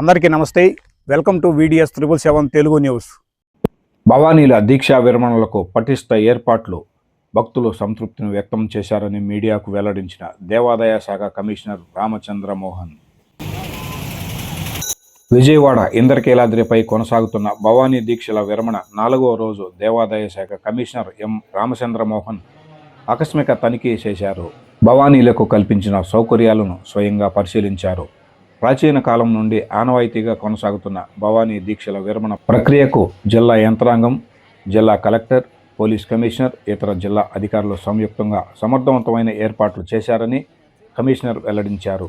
అందరికీ నమస్తే. Welcome to VDS triple seven Telugu news భవానీల దీక్షా విరమణలకు పటిష్ట ఏర్పాట్లు భక్తులు సంతృప్తిని వ్యక్తం చేశారని మీడియాకు వెల్లడించిన దేవాదాయ శాఖ కమిషనర్ రామచంద్ర మోహన్ విజయవాడ ఇంద్రకీలాద్రిపై కొనసాగుతున్న భవానీ దీక్షల విరమణ నాలుగో రోజు దేవాదాయ శాఖ కమిషనర్ ఎం రామచంద్ర మోహన్ ఆకస్మిక తనిఖీ చేశారు. భవానీలకు కల్పించిన సౌకర్యాలను స్వయంగా పరిశీలించారు. ప్రాచీన కాలం నుండి ఆనవాయితీగా కొనసాగుతున్న భవానీ దీక్షల విరమణ ప్రక్రియకు జిల్లా యంత్రాంగం జిల్లా కలెక్టర్ పోలీస్ కమిషనర్ ఇతర జిల్లా అధికారులు సంయుక్తంగా సమర్థవంతమైన ఏర్పాట్లు చేశారని కమిషనర్ వెల్లడించారు.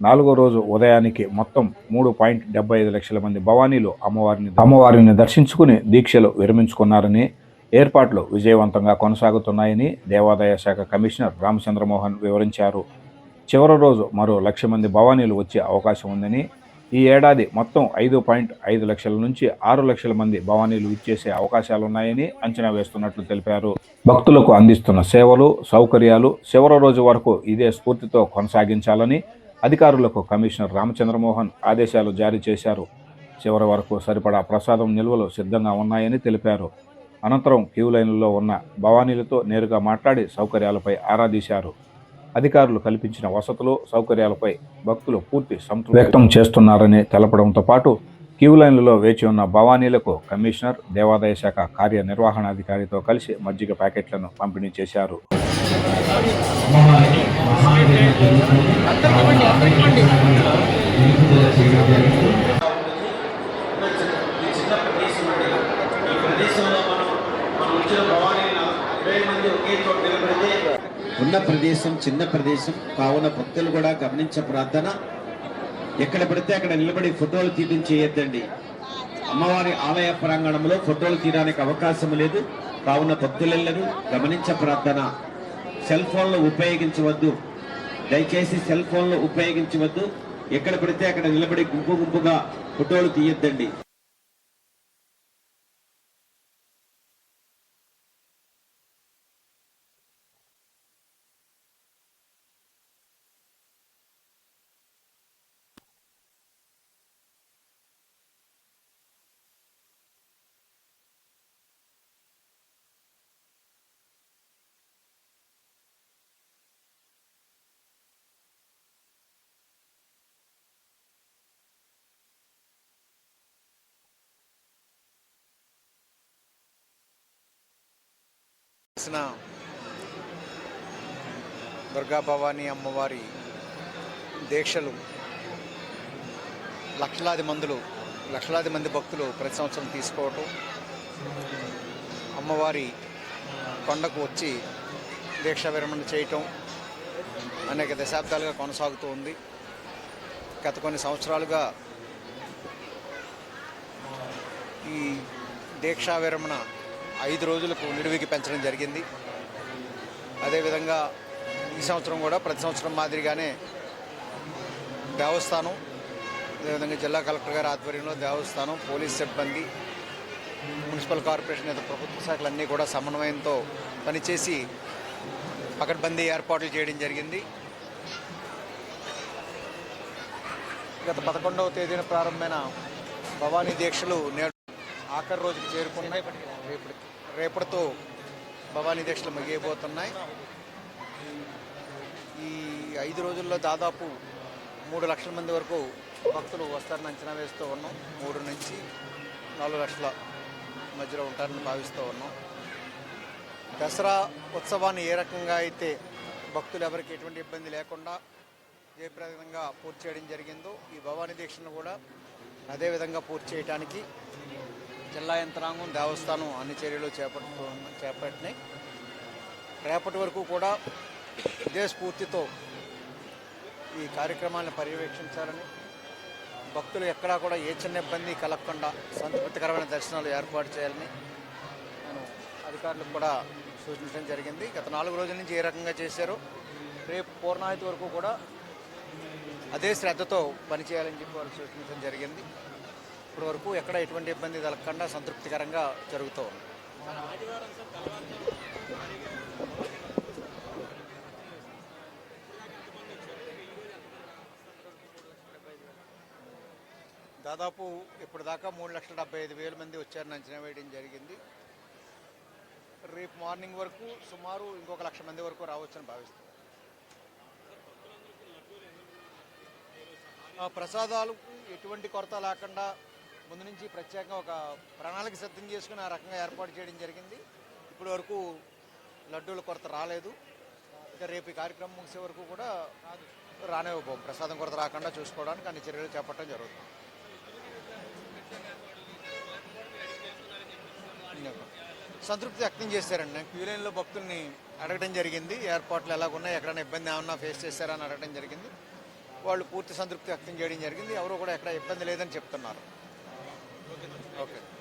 నాలుగో రోజు ఉదయానికి మొత్తం మూడు పాయింట్ డెబ్బై ఐదు లక్షల మంది భవానీలు అమ్మవారిని అమ్మవారిని దర్శించుకుని దీక్షలు విరమించుకున్నారని ఏర్పాట్లు విజయవంతంగా కొనసాగుతున్నాయని దేవాదాయ శాఖ కమిషనర్ రామచంద్రమోహన్ వివరించారు. చివరి రోజు మరో లక్ష మంది భవానీలు వచ్చే అవకాశం ఉందని ఈ ఏడాది మొత్తం ఐదు పాయింట్ ఐదు లక్షల నుంచి ఆరు లక్షల మంది భవానీలు ఇచ్చేసే అవకాశాలున్నాయని అంచనా వేస్తున్నట్లు తెలిపారు. భక్తులకు అందిస్తున్న సేవలు సౌకర్యాలు చివరి రోజు వరకు ఇదే స్ఫూర్తితో కొనసాగించాలని అధికారులకు కమిషనర్ రామచంద్రమోహన్ ఆదేశాలు జారీ చేశారు. చివరి వరకు సరిపడా ప్రసాదం నిల్వలు సిద్ధంగా ఉన్నాయని తెలిపారు. అనంతరం క్యూ లైన్లలో ఉన్న భవానీలతో నేరుగా మాట్లాడి సౌకర్యాలపై ఆరా తీశారు. అధికారులు కల్పించిన వసతులు సౌకర్యాలపై భక్తులు పూర్తి సంతృప్తి వ్యక్తం చేస్తున్నారని తెలపడంతో పాటు క్యూ లైన్లలో వేచి ఉన్న భవానీలకు కమిషనర్ దేవాదాయ శాఖ కార్యనిర్వహణాధికారితో కలిసి మజ్జిగ ప్యాకెట్లను పంపిణీ చేశారు. ప్రదేశంలో మనం మనం వచ్చిన భవానీ మంది ఒకే చోట ఉన్న ప్రదేశం చిన్న ప్రదేశం కావున భక్తులు కూడా గమనించే ప్రార్థన. ఎక్కడ పడితే అక్కడ నిలబడి ఫోటోలు తీయడం చేయొద్దండి. అమ్మవారి ఆలయ ప్రాంగణంలో ఫోటోలు తీయడానికి అవకాశం లేదు. కావున భక్తులెల్లరూ గమనించే ప్రార్థన. సెల్ ఫోన్లు ఉపయోగించవద్దు. దయచేసి సెల్ ఫోన్లు ఉపయోగించవద్దు. ఎక్కడ పడితే అక్కడ నిలబడి గుంపు గుంపుగా ఫోటోలు తీయొద్దండి. చేసిన దుర్గా భవానీ అమ్మవారి దీక్షలు లక్షలాది మందులు లక్షలాది మంది భక్తులు ప్రతి సంవత్సరం తీసుకోవటం. అమ్మవారి కొండకు వచ్చి దీక్ష విరమణ చేయటం అనేక దశాబ్దాలుగా కొనసాగుతూ ఉంది. గత కొన్ని సంవత్సరాలుగా ఈ దీక్షా విరమణ ఐదు రోజులకు నిడివికి పెంచడం జరిగింది. అదేవిధంగా ఈ సంవత్సరం కూడా ప్రతి సంవత్సరం మాదిరిగానే దేవస్థానం అదేవిధంగా జిల్లా కలెక్టర్ గారి ఆధ్వర్యంలో దేవస్థానం పోలీస్ సిబ్బంది మున్సిపల్ కార్పొరేషన్ ఇతర ప్రభుత్వ శాఖలన్నీ కూడా సమన్వయంతో పనిచేసి పకడ్బందీ ఏర్పాట్లు చేయడం జరిగింది. గత పదకొండవ తేదీన ప్రారంభమైన భవానీ దీక్షలు నేడు ఆఖరి రోజుకి చేరుకున్నాయి. రేపటి రేపటితో భవానీ దీక్షలు ముగియబోతున్నాయి. ఈ ఐదు రోజుల్లో దాదాపు మూడు లక్షల మంది వరకు భక్తులు వస్తారని అంచనా వేస్తూ ఉన్నాం. మూడు నుంచి నాలుగు లక్షల మధ్యలో ఉంటారని భావిస్తూ ఉన్నాం. దసరా ఉత్సవాన్ని ఏ రకంగా అయితే భక్తులు ఎవరికి ఎటువంటి ఇబ్బంది లేకుండా జయప్రదంగా పూర్తి చేయడం జరిగిందో ఈ భవానీ దీక్షను కూడా అదేవిధంగా పూర్తి చేయడానికి జిల్లా యంత్రాంగం దేవస్థానం అన్ని చర్యలు చేపట్టు చేపట్టినాయి. రేపటి వరకు కూడా ఇదే స్ఫూర్తితో ఈ కార్యక్రమాన్ని పర్యవేక్షించాలని భక్తులు ఎక్కడా కూడా ఏ చిన్న ఇబ్బంది కలగకుండా సంతృప్తికరమైన దర్శనాలు ఏర్పాటు చేయాలని నేను అధికారులకు కూడా సూచించడం జరిగింది. గత నాలుగు రోజుల నుంచి ఏ రకంగా చేశారో రేపు పూర్ణాహితి వరకు కూడా అదే శ్రద్ధతో పనిచేయాలని చెప్పి వాళ్ళు సూచించడం జరిగింది. ఇప్పటి వరకు ఎక్కడ ఎటువంటి ఇబ్బంది కలగకుండా సంతృప్తికరంగా జరుగుతూ ఉంది. దాదాపు ఇప్పుడు దాకా మూడు లక్షల డెబ్బై ఐదు వేల మంది వచ్చారని అంచనా వేయడం జరిగింది. రేపు మార్నింగ్ వరకు సుమారు ఇంకొక లక్ష మంది వరకు రావచ్చని భావిస్తున్నాం. ఆ ప్రసాదాలకు ఎటువంటి కొరత లేకుండా ముందు నుంచి ప్రత్యేకంగా ఒక ప్రణాళిక సిద్ధం చేసుకుని ఆ రకంగా ఏర్పాటు చేయడం జరిగింది. ఇప్పటి వరకు లడ్డూల కొరత రాలేదు. ఇంకా రేపు ఈ కార్యక్రమం ముగిసే వరకు కూడా రానివ్వబోం ప్రసాదం కొరత రాకుండా చూసుకోవడానికి అన్ని చర్యలు చేపట్టడం జరుగుతుంది. సంతృప్తి వ్యక్తం చేశారండి. క్యూలైన్లో భక్తుల్ని అడగడం జరిగింది. ఏర్పాట్లు ఎలాగున్నాయి? ఎక్కడైనా ఇబ్బంది ఏమన్నా ఫేస్ చేశారని అడగడం జరిగింది. వాళ్ళు పూర్తి సంతృప్తి వ్యక్తం చేయడం జరిగింది. ఎవరు కూడా ఎక్కడ ఇబ్బంది లేదని చెప్తున్నారు. Okay.